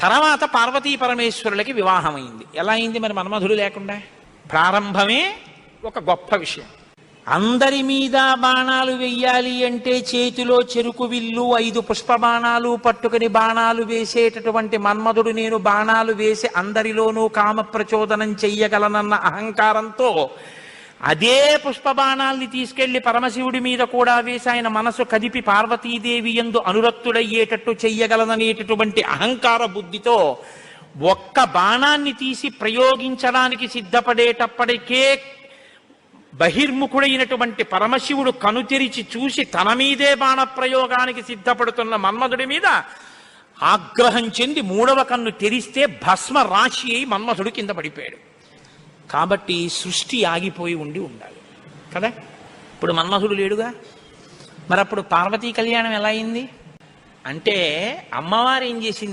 తర్వాత పార్వతీ పరమేశ్వరులకి వివాహమైంది. ఎలా అయింది మరి మన్మధుడు లేకుండా? ప్రారంభమే ఒక గొప్ప విషయం. అందరి మీద బాణాలు వెయ్యాలి అంటే చేతిలో చెరుకు విల్లు ఐదు పుష్ప బాణాలు పట్టుకుని బాణాలు వేసేటటువంటి మన్మధుడు నేను బాణాలు వేసి అందరిలోనూ కామ ప్రచోదనం చెయ్యగలనన్న అహంకారంతో అదే పుష్పబాణాల్ని తీసుకెళ్ళి పరమశివుడి మీద కూడా వేసి ఆయన మనసు కదిపి పార్వతీదేవి ఎందు అనురక్తుడయ్యేటట్టు చెయ్యగలననేటటువంటి అహంకార బుద్ధితో ఒక్క బాణాన్ని తీసి ప్రయోగించడానికి సిద్ధపడేటప్పటికే బహిర్ముఖుడైనటువంటి పరమశివుడు కను తెరిచి చూసి తన మీదే బాణ ప్రయోగానికి సిద్ధపడుతున్న మన్మధుడి మీద ఆగ్రహం చెంది మూడవ కన్ను తెరిస్తే భస్మ రాశి అయి మన్మధుడు కింద పడిపోయాడు. కాబట్టి సృష్టి ఆగిపోయి ఉండి ఉండాలి. కదా? ఇప్పుడు మన్మధుడు లేడుగా? మరి అప్పుడు పార్వతీ కళ్యాణం ఎలా అయింది? అంటే అమ్మవారు ఏం చేసింది?